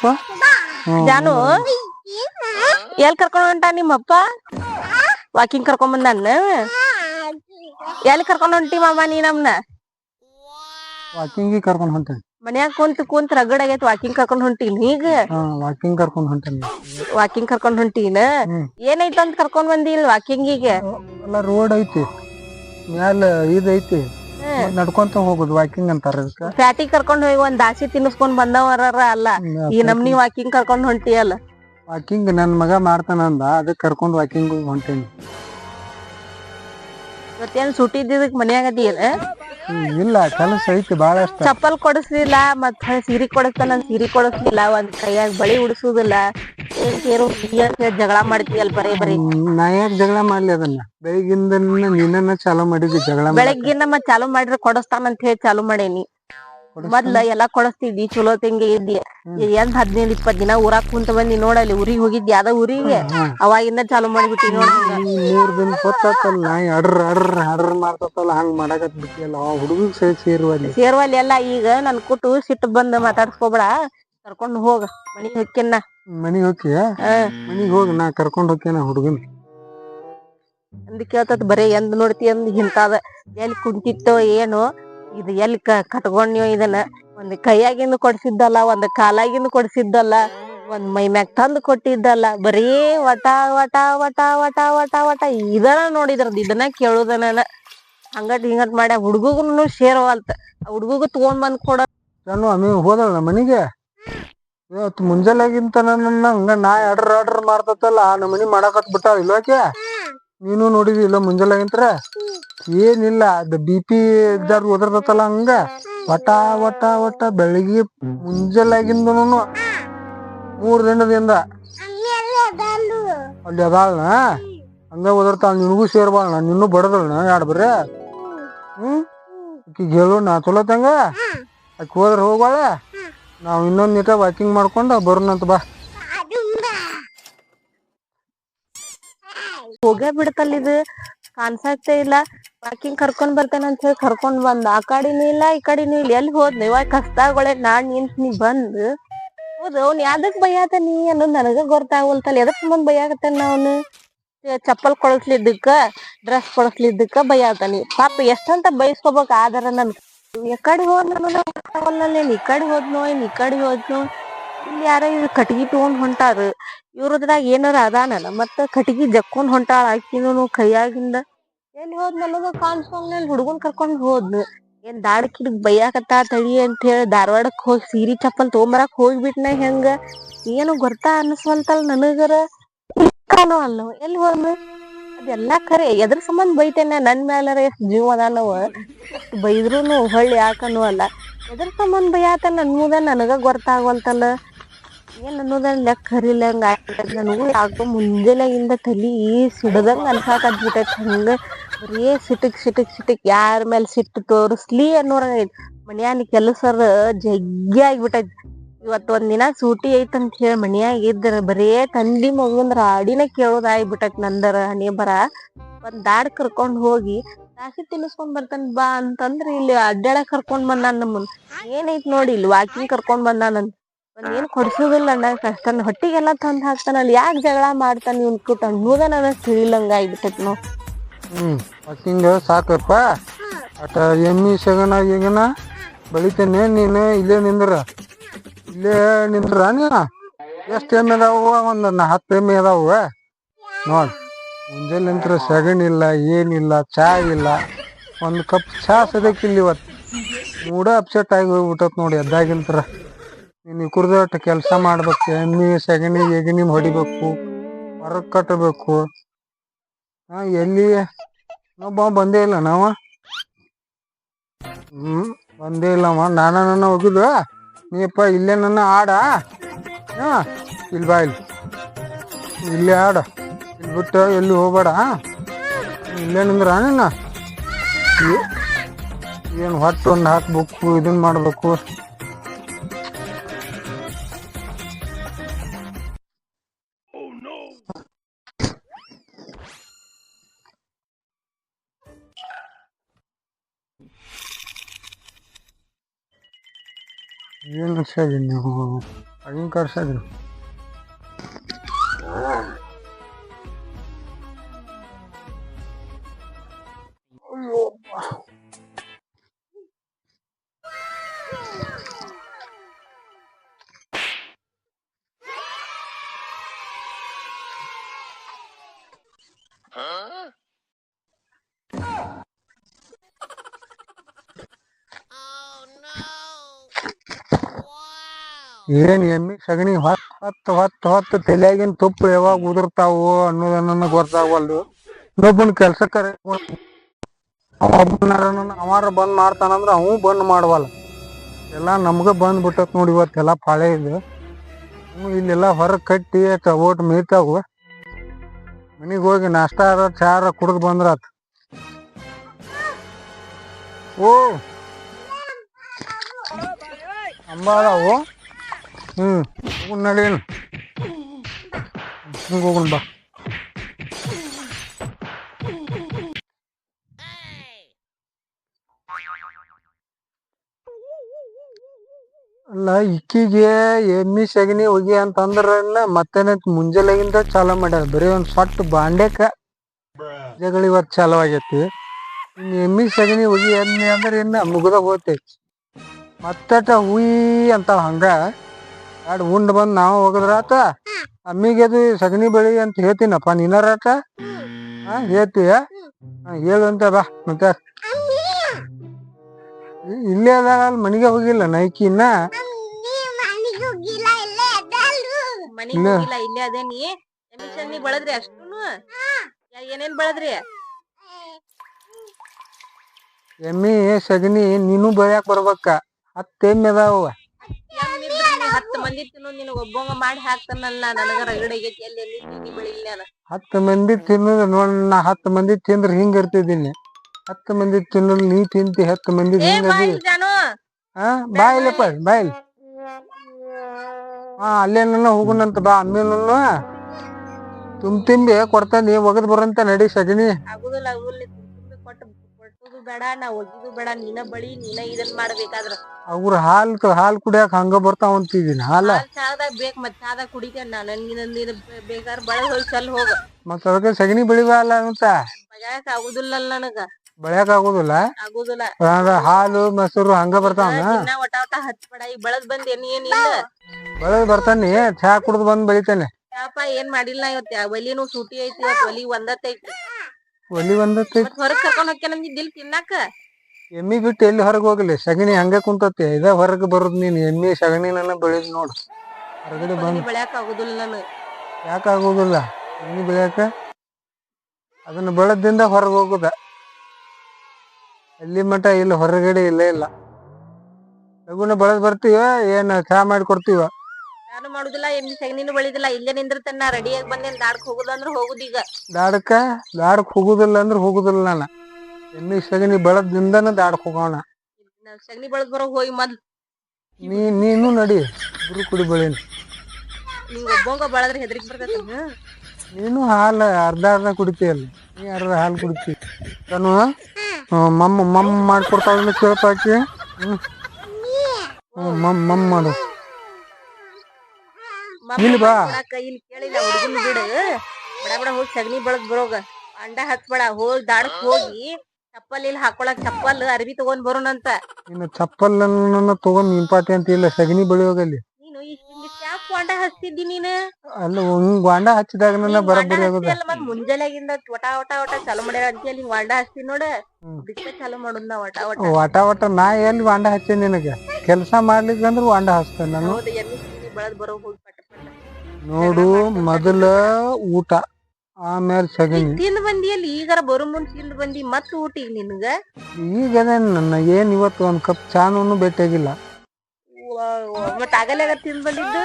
ಹ್ಮ್. ಜಾನು L ಕರ್ಕೊಂಡ್ ಹೊಂಟ ನಿಮ್ಮಪ್ಪ? ವಾಕಿಂಗ್ ಕರ್ಕೊಂಡ್ ಬಂದಾನ? ಎಲ್ಲಿ ಕರ್ಕೊಂಡ್ ಹೊಂಟಿ ಮಾಮ ನೀ ನಮ್ನ ವಾಕಿಂಗ್ ಕರ್ಕೊಂಡ್ ಹೊಂಟ ಮನ್ಯಾಗ ಕುಂತ ಕುಂತ ರಗಡ್ ಆಗೈತಿ ವಾಕಿಂಗ್ ಕರ್ಕೊಂಡ್ ಹೊಂಟೀನಿ ಈಗ? ವಾಕಿಂಗ್ ಕರ್ಕೊಂಡ್ ಹೊಂಟೇನಿ ವಾಕಿಂಗ್ ಕರ್ಕೊಂಡ್ ಹೊಂಟೀನ. ಏನೈತ ಅಂತ ಕರ್ಕೊಂಡ್ ಬಂದಿಲ್ ವಾಕಿಂಗ್ ಈಗ ರೋಡ್ ಐತಿ ಮ್ಯಾಲ ಇದೈತಿ ನಡ್ಕೊಂತ ಹೋಗುದು ವಾಕಿಂಗ್ ಅಂತಾರ ಪ್ಯಾಟಿ ಕರ್ಕೊಂಡ್ ಹೋಗಿ ಒಂದ್ ದಾಸಿ ತಿನ್ನಿಸ್ಕೊಂಡ್ ಬಂದವರ ಅಲ್ಲ. ಈ ನಮ್ನಿ ವಾಕಿಂಗ್ ಕರ್ಕೊಂಡ್ ಹೊಂಟಿಯಲ್ಲ. ವಾಕಿಂಗ್ ನನ್ ಮಗ ಮಾಡ್ತಾನಂದ ಅದಕ್ಕೆ ಕರ್ಕೊಂಡ್ ವಾಕಿಂಗ್ ಹೊಂಟೇನಿ. ಇವತ್ತೇನ್ ಸುಟಿ ಇದ್ದಿದ್ದಕ್ ಮನ್ಯಾಗ ಹ್ಮ್, ಇಲ್ಲ ಕೆಲಸ ಐತಿ ಬಾಳಷ್ಟ. ಚಪ್ಪಲ್ ಕೊಡಿಸ್ಲಿಲ್ಲ ಮತ್ ಸೀರೆ ಕೊಡಿಸ್ತಾನ ಸೀರೆ ಕೊಡಿಸ್ಲಿಲ್ಲ ಒಂದ್ ಕೈಯಾಗ ಬಳಿ ಉಡಿಸುದಿಲ್ಲ. ಏನ್ ಸೇರು ಜಗಳ ಮಾಡ್ತೀಯಲ್ ಬರೀ ಬರೀ? ನಾ ಯಾಕೆ ಜಗಳ ಮಾಡ್ಲಿ ಅದನ್ನ? ಬೆಳಗ್ಗಿಂದ ನೀನನ್ನ ಚಾಲೂ ಮಾಡಿದ್ವಿ ಜಗಳ. ಬೆಳಗ್ಗಿನ ಮತ್ ಚಾಲು ಮಾಡಿದ್ರೆ ಕೊಡಸ್ತಾನ ಅಂತ ಹೇಳಿ ಚಾಲೂ ಮಾಡೇನಿ. ಮೊದ್ಲ ಎಲ್ಲಾ ಕೊಡಸ್ತಿದ್ವಿ ಚಲೋ ತಂಗಿ ಇದ್ದಿ. ಎಂತ ಎಂದ್ ಹದಿನೈದ್ ಇಪ್ಪತ್ ದಿನ ಊರಾಗ್ ಕುಂತ ಬಂದಿ ನೋಡಲ್ಲಿ ಊರಿಗ್ ಹೋಗಿದ್ದಿ ಅದ ಊರಿಗೆ. ಅವಾಗಿಂದ ಚಾಲು ಮಾಡಿಬಿಟ್ಟಿ ನೋಡಿ ಮೂರ್ ದಿನ ಹೊತ್ತಾತಲ್ಲ ನಾಯಿ ಅಡ್ರ ಅಡ್ರ ಅಡ್ರ ಮಾಡ್ತತಲ್ಲ ಹಂಗ್ ಮಾಡಕತ್ ಬಿಟ್ಟಿಲ್ಲ ಆ ಹುಡುಗ ಸೇರ್ವಲ್ಲಿ. ಸೇರುವಲ್ಲಿ ಎಲ್ಲ ಈಗ ನನ್ ಕುಟ್ಟು ಸಿಟ್ಟು ಬಂದ್ ಮಾತಾಡ್ಸ್ಕೊಬೇಡ ಕರ್ಕೊಂಡ್ ಹೋಗ ಮನಿ ಹೊಕ್ಕಿನ ಮನಿ ಹೋಗಿ ಮನಿಗ್ ಹೋಗ ನಾ ಕರ್ಕೊಂಡ್ ಹೋಗ್ತೇನ ಹುಡುಗನ್. ಅಂದ್ ಕೇಳ್ತತ್ ಬರೇ ಎಂದ್ ನೋಡ್ತಿ ಅಂದ್ ಹಿಂತಾದ. ಎಲ್ಲಿ ಕುಂತಿತ್ತೋ ಏನೋ ಇದು ಎಲ್ಲಿ ಕ ಕಟ್ಕೊಂಡ್ಯೋ ಇದನ್ನ? ಒಂದ್ ಕೈಯಾಗಿಂದ ಕೊಡ್ಸಿದ್ದಲ್ಲ, ಒಂದ್ ಕಾಲಾಗಿಂದ ಕೊಡ್ಸಿದ್ದಲ್ಲ, ಒಂದ್ ಮೈ ಮ್ಯಾಗ ತಂದು ಕೊಟ್ಟಿದ್ದಲ್ಲ, ಬರೀ ವಟ ವಟ ವಟ ವಟ ವಟ ವಟ ಇದನ್ನ ನೋಡಿದ್ರದ್ ಇದನ್ನ ಕೇಳುದ ನಾನ. ಹಂಗಟ್ ಹಿಂಗಟ್ ಮಾಡ್ಯ, ಹುಡ್ಗುಗುನು ಸೇರವಲ್ತ ಹುಡ್ಗುಗು ತಗೊಂಡ್ ಬಂದ್ ಕೊಡ ನಾನು ಅಮ್ಮ ಹೋದಳ ಮನಿಗೆ? ಇವತ್ತು ಮುಂಜಾನೆಗಿಂತ ನನ್ನ ಹಂಗ ನಾ ಅಡ್ರ ಅಡ್ರ ಮಾಡ್ತತ್ತಲ್ಲ ಆ ನಮ್ಮನಿ ಮಾಡಕತ್ ಬಿಟ್ಟಾವ ಇಲ್ವಾಕೆ ನೀನು ನೋಡಿದಿ ಇಲ್ಲ ಮುಂಜಾನೆಗಿಂತ್ರ? ಏನಿಲ್ಲ, ಅದ್ ಬಿ ಪಿ ಇದ್ದಾರ ಓದಿರ್ತತಲ್ಲ ಹಂಗ. ವಟ ವಟ ವಟ ಬೆಳಿಗ್ಗೆ ಮುಂಜಾನೆಗಿಂದನು ಮೂರ್ ದಿನದಿಂದ. ಅಲ್ಲಿ ಅದಾಳನ? ಹಂಗ ಓದಿರ್ತಾಳ ನಿನಗೂ ಸೇರ್ಬಾಳ ನಿನ್ನೂ ಬಡದಳ್ನ ಯಾಡ್ ಬರ್ರೆ? ಹ್ಮ್? ಹೇಳು, ನಾ ಚಲೋತಂಗ ಅಕ್ಕಿ ಹೋದ್ರ ಹೋಗ್ಬಾಳ? ನಾವ್ ಇನ್ನೊಂದ್ ನೀಟ ವಾಕಿಂಗ್ ಮಾಡ್ಕೊಂಡ ಬರೋಣಂತ ಬಾ. ಹೋಗೇ ಬಿಡ್ತಲ್ಲ ಇದು. ಕಾಣ್ಸಾಕ್ತೇ ಇಲ್ಲ. ವಾಕಿಂಗ್ ಕರ್ಕೊಂಡ್ ಬರ್ತೇನೆ ಅಂತ ಹೇಳಿ ಕರ್ಕೊಂಡ್ ಬಂದ. ಆ ಕಡೆನು ಇಲ್ಲ, ಈ ಕಡೆನು ಇಲ್ಲ. ಎಲ್ಲಿ ಹೋದ್ನ ಇವಾಗ ಕಸ್ದಾಗೊಳೆ ನಾನ್ ನಿಂತ್ ನೀ ಬಂದ್. ಹೌದು, ಅವ್ನ್ ಯಾವ್ದಕ್ ಬೈಯಾತ ನೀ ಅನ್ನೋದ್ ನನಗ ಗೊತ್ತಾಗವಲ್ತಲ್ಲ. ಎದಕ್ ಭಯ ಬೈಯಾಕತ್ತಾನ ಅವನು? ಚಪ್ಪಲ್ ಕೊಡಿಸ್ಲಿದ್ದಕ್ಕ ಡ್ರೆಸ್ ಕೊಡಿಸ್ಲಿದ್ದಕ್ಕ ಬೈಯಾತಾನಿ ಪಾಪ ಎಷ್ಟಂತ ಬೈಸ್ಕೋಬೇಕ್ ಆದರ ನನ್. ಎಕಡೆ ಹೋದ್ ನಾನು ಗೊತ್ತಾಗಲ್ಲ ಈ ಕಡೆ ಹೋದ್ನೋ ಏನ್ ಈ ಕಡೆ ಹೋದ್ನೋ. ಇಲ್ಲಿ ಯಾರ ಇದು ಕಟ್ಗಿ ತಗೊಂಡ್ ಹೊಂಟಾರ. ಇವ್ರದ್ರಾಗ ಏನಾರ ಅದಾನಲ್ಲ, ಮತ್ತ ಕಟಗಿ ಜಕ್ಕೊಂಡ್ ಹೊಂಟಾಳ ಆಕಿನೂ ಕೈಯಾಗಿಂದ. ಎಲ್ಲಿ ಹೋದ್ ನನಗ ಕಾಣಿಸ್ಕೊಂಡ್ ಹುಡುಗನ್ ಕರ್ಕೊಂಡ್ ಹೋದ್ನು ಏನ್ ದಾಡ್ ಕಿಡಿಗ್ ಬೈಯಾಕತ್ತ ತಳಿ ಅಂತ ಹೇಳಿ ಧಾರವಾಡಕ್ ಹೋಗಿ ಸೀರೆ ಚಪ್ಪಲ್ ತೊಗೊಂಬರಕ್ ಹೋಗ್ಬಿಟ್ನ ಹೆಂಗ? ಏನು ಗೊತ್ತಾ ಅನಸ್ವಲ್ತಲ್ ನನಗರ? ಕಾಣೋ ಅಲ್ಲ, ಎಲ್ಲಿ ಹೋದ್ನು? ಅದೆಲ್ಲಾ ಖರೆ, ಎದ್ರ ಸಂಬಂಧ ಬೈತೇನೆ ನನ್ ಮ್ಯಾಲರ ಎಷ್ಟ್ ಜೀವ ಅದಾನವ ಬೈದ್ರು ಬೈದ್ರುನು ಹೊಳ್ಳಿ ಯಾಕನು ಅಲ್ಲ. ಎದ್ರ ಸಂಬಂಧ ಬೈಯಾತ ನನ್ ಮುಂದೆ ನನಗ ಗೊತ್ತಾಗವಲ್ತಲ್ಲ ಏನ್ ಅನ್ನೋದನ್ನ ಲೆಕ್ಕ ಹರಿಲಂಗ ನನಗೂ ಯಾಕೋ ಮುಂಜಾನೆಯಿಂದ ತಲಿ ಸುಡದಂಗ ಅನ್ಸಾಕತ್ ಬಿಟ್ಟೈತಿ ಹಂಗ ಬರೀ ಸಿಟಕ್ ಸಿಟಕ್ ಸಿಟಕ್ ಯಾರ ಮೇಲೆ ಸಿಟ್ಟು ತೋರಿಸ್ಲಿ ಅನ್ನೋರಂಗೈತಿ ಮನ್ಯಾನ ಕೆಲಸರ ಜಗ್ಗಿ ಆಗ್ಬಿಟ್ಟೈತಿ. ಇವತ್ತು ಒಂದ್ ದಿನ ಸೂಟಿ ಅಂತ ಹೇಳಿ ಮನ್ಯಾಗ ಇದ್ರ ಬರೇ ತಂದಿ ಮಗಂದ್ರ ಆಡಿನ ಕೇಳೋದ್ ಆಗ್ಬಿಟ್ಟೈತಿ ನಂದರ ಹಣೆ ಬರ ಒಂದ್ ದಾಡ್ ಕರ್ಕೊಂಡ್ ಹೋಗಿ ರಾಶಿ ತಿನ್ನಿಸ್ಕೊಂಡ್ ಬರ್ತಾನ ಬಾ ಅಂತಂದ್ರ ಇಲ್ಲಿ ಅಡ್ಡಾಡ ಕರ್ಕೊಂಡ್ ಬಂದಾನ ನಮ್ಮನ್. ಏನೈತ್ ನೋಡಿ ಇಲ್ಲಿ ವಾಕಿಂಗ್ ಕರ್ಕೊಂಡ್ ಬಂದಾನಂತ. ಒಂದ್ ಏನ್ ಕೊಡ್ಸುದಿಲ್ಲ ಅಣ್ಣ ಕಷ್ಟನ್ ಹೊಟ್ಟಿಗೆಲ್ಲ ತಂದ್ ಹಾಕ್ತಾನಲ್ಲ ಯಾಕೆ ಜಗಳ ಮಾಡ್ತಾನ ಇವ್ನ್ ಕೂಟ ಅನ್ನೋದ ನನಗ್ ತಿಳಿಲಂಗ ಆಗ್ಬಿಟ್ಟೈತಿ ನೋಡ್. ಹ್ಮ್ ವಾಕಿಂಗ್ ಸಾಕಪ್ಪ. ಅಟ ಎಮ್ಮಿ ಸಗಣ ಈಗನ ಬೆಳಿತೇನೆ ನೀನು ಇಲ್ಲೇ ನಿಂದ್ರ. ಇಲ್ಲೇ ನಿಂದ್ರ ನೀನ? ಎಷ್ಟು ಎಮ್ಮೆ ಅದಾವ? ಒಂದ್ ನ- ಹತ್ತು ಎಮ್ಮೆ ಅದಾವ? ನೋಡ್, ಮುಂಜಾನೆ ನಿಂತ್ರ ಸಗಣಿ ಇಲ್ಲ ಏನಿಲ್ಲ ಚಾ ಇಲ್ಲ. ಒಂದು ಕಪ್ ಚಾ ಸದಕ್ಕಿಲ್ಲ ಇವತ್ತು ಮೂಡ ಅಪ್ಸೆಟ್ ಆಗಿ ಹೋಗ್ಬಿಟ್ಟತ್ ನೋಡಿ ಎದ್ದಾಗಿಂತ್ರ ನೀನು ಕುರ್ದಾಟ ಕೆಲಸ ಮಾಡ್ಬೇಕು ಎಮ್ಮಿ ಸೆಗಣಿ ಎಗಣಿ ಹೊಡಿಬೇಕು ಹೊರ ಕಟ್ಟಬೇಕು. ಹಾ, ಎಲ್ಲಿ? ಒಬ್ಬ ಬಂದೇ ಇಲ್ಲ ನಾವ? ಹ್ಮ್, ಬಂದೇ ಇಲ್ಲವ ನಾನ ನನ್ನ ಹೋಗಿದ್ವ? ನೀಪ್ಪ, ಇಲ್ಲೇ ನನ್ನ ಆಡ. ಹಾ ಇಲ್ಲಿ ಬಾ ಇಲ್ಲಿ ಇಲ್ಲೇ ಆಡ. ಇಲ್ಲಿ ಬಿಟ್ಟು ಎಲ್ಲಿ ಹೋಗ್ಬೇಡ ಇಲ್ಲೇ ನಿಂದ್ರ ಏನು ಹೊಟ್ಟು ಒಂದು ಹಾಕ್ಬೇಕು ಇದನ್ನ ಮಾಡ್ಬೇಕು? ಏನು ಸರಿ ನೀವು ಆಗಿನ ಕರ್ಸಾಗ್ರಿ ಏನ್ ಎಮ್ಮಿ ಸಗಣಿ ಹೊತ್ತು ಹೊತ್ತು ಹೊತ್ತು ಹೊತ್ತು ತಲೆಯಾಗಿನ ತುಪ್ಪ ಯಾವಾಗ ಉದುರ್ತಾವು ಅನ್ನೋದನ್ನ ಗೊತ್ತಾಗವಲ್ದು ಇನ್ನೊಬ್ಬನ ಕೆಲ್ಸಕ್ಕೆ ಅವಾರ ಬಂದ್ ಮಾಡ್ತಾನಂದ್ರ ಅವು ಬಂದ್ ಮಾಡವಲ್ಲ ಎಲ್ಲ ನಮ್ಗ ಬಂದ್ ಬಿಟ್ಟತ್ ನೋಡಿ ಇವತ್ತೆಲ್ಲ ಪಾಳೆ ಇದು ಇಲ್ಲೆಲ್ಲ ಹೊರಗೆ ಕಟ್ಟಿ ಓಟ್ ಮೀತಾವು ಮನಿಗ್ ಹೋಗಿ ನಾಷ್ಟ ಚಾರ ಕುಡ್ದು ಬಂದ್ರಾತ್. ಓ. ಅಂಬಾದವು ಹ್ಮ್. ಹೋಗುನ್ ನಡೀನು ಹಿಂಗ್ ಬಾ. ಅಲ್ಲ, ಇಕ್ಕಿಗೆ ಎಮ್ಮಿ ಸಗಣಿ ಹೋಗಿ ಅಂತಂದ್ರ ಮತ್ತೇನ ಮುಂಜಾನೆಗಿಂತ ಚಾಲು ಮಾಡ್ಯಾರ. ಬರೀ ಒಂದು ಸೊಟ್ಟ ಬಾಂಡೆಕ ಜಗಳ ಇವತ್ ಚಾಲು ಆಗೈತಿ. ಇನ್ ಎಮ್ಮಿ ಸಗಣಿ ಹೋಗಿ ಎಮ್ಮಿ ಅಂದ್ರೆ ಇನ್ನ ಮುಗ್ದ ಹೋಗ್ತೈತಿ. ಮತ್ತಟ ಹುಯಿ ಅಂತ ಹಂಗ ಎರಡು ಉಂಡ್ ಬಂದ್ ನಾವು ಹೋಗದ್ರಾತ ಅಮ್ಮಿಗೆ ಅದು ಸಗಣಿ ಬೆಳಿ ಅಂತ ಹೇಳ್ತೀನಪ್ಪ ನೀನಾರಾಟ ಹಾ ಹೇಳ್ತೀಯ? ಹೇಳು ಅಂತ ಬಾ ಮತ್ತೆ ಇಲ್ಲೇ ಅದಾಳ ಅಲ್ಲಿ ಮನೆಗೆ ಹೋಗಿಲ್ಲ ನೈಕಿ ಇನ್ನ. ಮನಿಗ್ ಇಲ್ಲ. ಹೋಗಿಲ್ಲ ಇಲ್ಲೇ ಅದೇನಿ ಎಮಿಷನ್ ನೀ ಬಳದ್ರಿ ಅಷ್ಟೂನು. ಯಾ- ಏನೇನ್ ಬಳದ್ರಿ? ಎಮ್ಮಿ ಸಗಣಿ ನೀನು ಬೆಳ್ಯಾಕ ಬರ್ಬೇಕ. ಹತ್ತು ಎಮ್ಮೆ ಅದಾವ. ಹತ್ತ್ ಮಂದಿ ತಿನ್ನು ನಿನಗ ಒಬ್ಬಂಗ ಮಾಡಿ ಹಾಕ್ತಾನಲ್ಲ ನನಗ ಎಲ್ಲಿ ಎಲ್ಲಿ ನಾನು. ಹತ್ತು ಮಂದಿ ತಿನ್ನೋದು ನೋಡ್ ನಾ ಹತ್ತು ಮಂದಿ ತಿಂದ್ರ ಹಿಂಗ ಇರ್ತಿದ್ದೀನಿ. ಹತ್ತು ಮಂದಿ ತಿನ್ನೋದು ನೀ ತಿಂತಿ ಹತ್ತು ಮಂದಿ ಏ ಹಿಂಗ ಬಾ ಇಲ್ಲಿ ಜಾನು. ಹಾ ಬಾಯಿಲಪ್ಪ ಬಾಯಿಲ್. ಹಾ ಅಲ್ಲೇನ ಹೋಗುನಂತ ಬಾ ಅಂದ್ಮೇಲೆ ತುಂಬ ತಿಂಬಿ ಕೊಡ್ತಾನೆ ಒಗದ್ ಬರಂತ ನಡಿ ಸಗಣಿ ಆಗುದಿಲ್ಲ. ಬೇಡ ನಾ ಒಗಿದು ಬೇಡ ನೀನ ಬಳಿ ನೀನ ಇದನ್ ಮಾಡ್ಬೇಕಾದ್ರ. ಅವ್ರ ಹಾಲ್ ಹಾಲ್ ಕುಡಿಯಾಕ ಹಂಗ ಬರ್ತಾವ ಅಂತಿದೀನಿ ಹಾಲ? ಹಾಲ್ ಚಾದಾಗ ಬೇಕ್ ಮತ್ ಚಾದ ಕುಡಿತೇನೆ ನಾನು ನೀನ ನೀನ್ ಬೇಕಾದ್ರ ಬಳದ್ ಹೋಗಿ ಚಲ್ ಹೋಗ. ಮತ್ ಅದಕ್ಕೆ ಸಗಣಿ ಬೆಳಿಬಲ್ಲ ಅಂತ? ಬಗ್ಯಾಕ ಆಗುದಿಲ್ಲ ನನಗ. ಬೆಳ್ಯಾಕ ಆಗುದಿಲ್ಲ? ಆಗುದಿಲ್ಲ. ಹಂಗ ಹಾಲು ಮೊಸರು ಹಂಗ ಬರ್ತಾವ ದಿನ ಒಟ ಒಟ ಹಚ್ಬೇಡ ಈ ಬಳದ್ ಬಂದ್ ಏನ್ ಇಲ್ಲ? ಬೆಳಗ್ ಬರ್ತಾನೆ ಚಾ ಕುಡ್ದು ಬಂದ್ ಬೆಳಿತೇನೆ ಪಾಪ ಏನ್ ಮಾಡಿಲ್ಲ ಇವತ್ತ? ಒಲಿನೂ ಸೂಟಿ ಐತಿ ಒಲಿ ಒಂದತ್ತೈತಿ. ಒಲಿ ಒಂದತ್ತೈತಿ ಮತ್ ಹೊರಗ್ ಕರ್ಕೊಂಡ್ ಹೋಗ್ಯಾನ ದಿಲ್ ತಿನ್ನಾಕ? ಎಮ್ಮಿ ಬಿಟ್ಟು ಎಲ್ಲಿ ಹೊರಗೆ ಹೋಗಲಿ? ಸಗಣಿ ಹಂಗ ಕುಂತತಿ. ಇದ ಹೊರಗೆ ಬರುದ್ ನೀನ್ ಎಮ್ಮಿ ಸಗಣಿ ನನ್ನ ಬೆಳಿದ್ ನೋಡು. ಹೊರಗಡೆ ಬಂದ್. ಬೆಳ್ಯಾಕ ಆಗುದಿಲ್ಲ ನಾನು. ಯಾಕೆ ಆಗೋದಿಲ್ಲ? ಎಮ್ಮಿ ಬೆಳ್ಯಾಕ? ಅದನ್ನ ಬೆಳದಿಂದ ಹೊರಗೆ ಹೋಗುದ. ಅಲ್ಲಿ ಮಟ ಇಲ್ಲಿ ಹೊರಗಡೆ ಇಲ್ಲೇ ಇಲ್ಲ. ಲಗುನ ಬೆಳೆದ್ ಬರ್ತೀವ? ಏನ್ ಚಾ ಮಾಡಿ ಕೊಡ್ತೀವ? ನಾನು ಮಾಡುದಿಲ್ಲ ಎಮ್ಮಿ ಸಗಣಿನೂ ಬಳಿದಿಲ್ಲ ಇಲ್ಲೇ ನಿಂದಿರ್ತೇನೆ ರೆಡಿಯಾಗಿ ಬಂದೇನ್ ದಾಡ್ಕ್ ಹೋಗುದ ಈಗ. ದಾಡಕ್ಕ ದಾಡಕ್ ಹೋಗುದಿಲ್ಲ ಅಂದ್ರೆ ಹೋಗುದಿಲ್ಲ ನಾನು. ಎಮ್ಮಿ ಸಗಣಿ ಬೆಳದಿಂದನ ದಾಡಕ್ ಹೋಗೋಣ. ನಾವ್ ಸಗಣಿ ಬೆಳದ್ ಬರೋ ಹೋಗಿ ಮೊದ್ಲು. ನೀ ನೀನು ನಡಿ ಇಬ್ರು ಕುಡಿ ಬೆಳೀನಿ. ನೀವು ಒಬ್ಬಂಗ ಬೆಳೆದ್ರೆ ಹೆದರಿಕ್ ಬರ್ತೈತಿ ನೀನು ಹಾಲು ಅರ್ಧ ಅರ್ಧ ಕುಡಿತೀಯಲ್ಲ ನೀ ಅರ್ಧ ಹಾಲು ಕುಡಿತಿ. ನಾನು ಮಮ್ಮ ಮಮ್ಮ ಮಾಡ್ಕೊಡ್ತಾವ್ ಕೇಳ್ತಾಕಿ ಹ್ಮ್. ಹ್ಞೂ ಹ್ಞೂ ಮಮ್ ಮಮ್ ಮಾಡು. ಇಲ್ಲಿ ಬಾ. ಇಲ್ಲಿ ಕೇಳಿಲ್ಲ ಹುಡುಗನ್ ಬಿಡು. ಬಡ ಬಡ ಹೋಗಿ ಸಗಣಿ ಬೆಳದ್ ಬರೋಗ. ಅಂಡ ಹಚ್ಬೇಡ ಹೋಗಿ ದಾಡಕ್ ಹೋಗಿ. ಚಪ್ಪಲ್ ಇಲ್ಲಿ ಹಾಕೊಳಕ್ ಚಪ್ಪಲ್ ಅರ್ಬಿ ತಗೊಂಡ್ ಬರೋಣಂತ ಇನ್ನು ಚಪ್ಪಲ್ ತಗೊಂಡ್ ನಿಂಪಾತಿ ಅಂತ ಇಲ್ಲ ಸಗಣಿ ಬೆಳೆಯೋಗಲ್ಲಿ ನೀನು ಇಷ್ಟಿಂದಿಷ್ಟು ಯಾಕೆ ಹಚ್ತಿದ್ದಿ ನೀನು? ಅಲ್ಲ ಹಿಂಗ್ ಗಾಂಡ ಹಚ್ಚಿದಾಗ ನನ್ನ ಬರಬ್ಬರಿ ಆಗೋದ. ಅಲ್ಲ ಮತ್ ಮುಂಜಾನೆಗಿಂದ ಒಟ ಒಟ ಒಟ ಚಾಲು ಮಾಡ್ಯಾರ ಅಂತ ಅಲ್ಲಿ ವಾಂಡ ಹಚ್ತಿ ನೋಡ. ಬಿಟ್ಟ ಚಾಲು ಮಾಡುದ್ ನಾ ಒಟ ಒಟ ವಟ ವಟ ನಾ ಎಲ್ಲಿ ವಾಂಡ ಹಚ್ಚೇನಿ ನಿನಗೆ? ಕೆಲಸ ಮಾಡ್ಲಿಕ್ಕಂದ್ರ ವಾಂಡ ಹಚ್ತೇನೆ ನಾನು. ಎಮ್ಮಿ ಸಗಣಿ ಬೆಳದ್ ಬರೋ ಹೋಗಿ ನೋಡು ಮೊದಲ ಊಟ. ಆಮೇಲೆ ಸಗಣಿ. ತಿಂದ್ ಬಂದಿ ಅಲ್ಲಿ ಈಗಾರ ಬರೋ ಮುಂದ್ ತಿಂದ್ ಬಂದಿ ಮತ್ ಊಟ ಈಗ ನಿನ್ಗ? ಈಗ ನನ್ನ ಏನ್ ಇವತ್ತು ಒಂದ್ ಕಪ್ ಚಾನು ಭೇಟಿಯಾಗಿಲ್ಲ ಮತ್ ಆಗಲ್ಯಾಗ ತಿಂದ್ ಬಂದಿದ್ದು?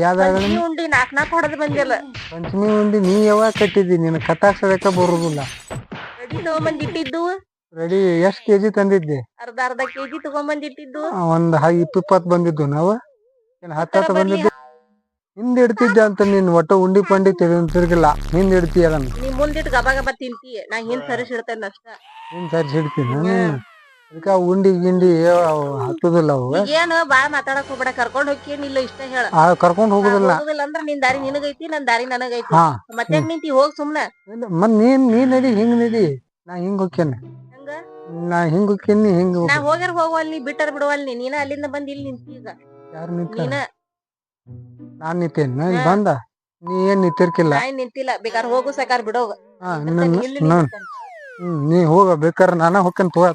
ಯಾವ್ದಾಗ ಉಂಡಿ ನಾಕ್ ನಾಕ್ ಹೊಡೆದ್ ಬಂದಿಲ್ಲ. ಪಂಚಮಿ ಉಂಡಿ ನೀ ಯಾವಾಗ ಕಟ್ಟಿದ್ದಿ? ನಿನ್ ಕಟ್ಟಾಕ್ಸದಕ್ಕ ಬರುದಿಲ್ಲ. ರೆಡಿ ತಗೊಂಬಂದ್ ಇಟ್ಟಿದ್ದು ರೆಡಿ ಎಷ್ಟ್ ಕೆಜಿ ತಂದಿದ್ದೆ? ಅರ್ಧ ಅರ್ಧ ಕೆಜಿ ತಗೊಂಬಂದ್ ಇಟ್ಟಿದ್ದು ಒಂದ್ ಹೈ ಇಪ್ಪತ್ ಬಂದಿದ್ದು ನಾವು. ಏನ್ ಹತ್ತತ್ತು ಬಂದಿದ್ದು? ಹಿಂದ್ ಇಡ್ತಿದ್ದೆ ಅಂತ ನೀನ್ ಒಟ್ಟ ಉಂಡಿ ಪಂಡಿ ತಿರುಗಿಲ್ಲ ತಿರ್ಗಿಲ್ಲ. ಹಿಂದ್ ಇಡ್ತೀಯ ಅದನ್ನ? ನೀ ಮುಂದಿಟ್ಟು ಗಬ ಗಬ ತಿಂತಿ. ನಾ ಹಿಂದ್ ಸರಿಸಿಡ್ತೇನೆ ಅಷ್ಟ? ಹಿಂದ್ ಸರಿಸಿ ಇಡ್ತೀನಿ ಅದಕ್ಕೆ ಉಂಡಿ ಗಿಂಡಿ ಅವು ಹತ್ತುದಿಲ್ಲ ಅವು. ಏನು ಬಾಳ ಮಾತಾಡಕ್ ಹೋಗ್ಬೇಡ. ಕರ್ಕೊಂಡ್ ಹೋಗ್ಕೇನ್ ಇಲ್ಲ ಇಷ್ಟ ಹೇಳ. ಆ ಕರ್ಕೊಂಡ್ ಹೋಗುದಿಲ್ಲ. ಹೋಗುದಿಲ್ಲ ಅಂದ್ರ ನಿನ್ ದಾರಿ ನಿನಗೈತಿ ನನ್ ದಾರಿ ನನಗೈತಿ. ಮತ್ತೆ ನಿಂತಿ ಹೋಗ್ ಸುಮ್ನ. ಮತ್ ನೀನ್ ನೀ ನಡಿ ಹಿಂಗ್ ನಡಿ. ನಾ ಹಿಂಗ್ ಹೋಗ್ತೇನೆ. ಹಂಗ? ನಾ ಹಿಂಗ್ ಹೋಗ್ತೇನಿ ಹಿಂಗ್ ನಾ ಹೋಗ್ಯಾರ ಹೋಗುವಲ್ ನೀ ಬಿಟ್ಟರ್ ಬಿಡುವಲ್ಲಿ ನೀನ ಅಲ್ಲಿಂದ ಬಂದ್ ಇಲ್ಲಿ ನಿಂತಿ ಈಗ. ಯಾರು ನಿಂತ? ನೀನ ನಿಂತೇನ? ಇಲ್ಲಿ ಹಾ. ಬಂದ? ನೀ ಏನ್ ನಿಂತಿರ್ಕಿಲ್ಲ? ನಾಯಿ ನಿಂತಿಲ್ಲ. ಬೇಕಾದ್ರೆ ಹೋಗು ಸಾಕಾರ ಬಿಡೋಗ ಹಾ ಇಲ್ಲಿ ನಾನ್. ಹ್ಮ್ ನೀ ಹೋಗ. ಬೇಕಾರ ನಾನ ಹೋಗ್ತೇನೆ ತಗೋ.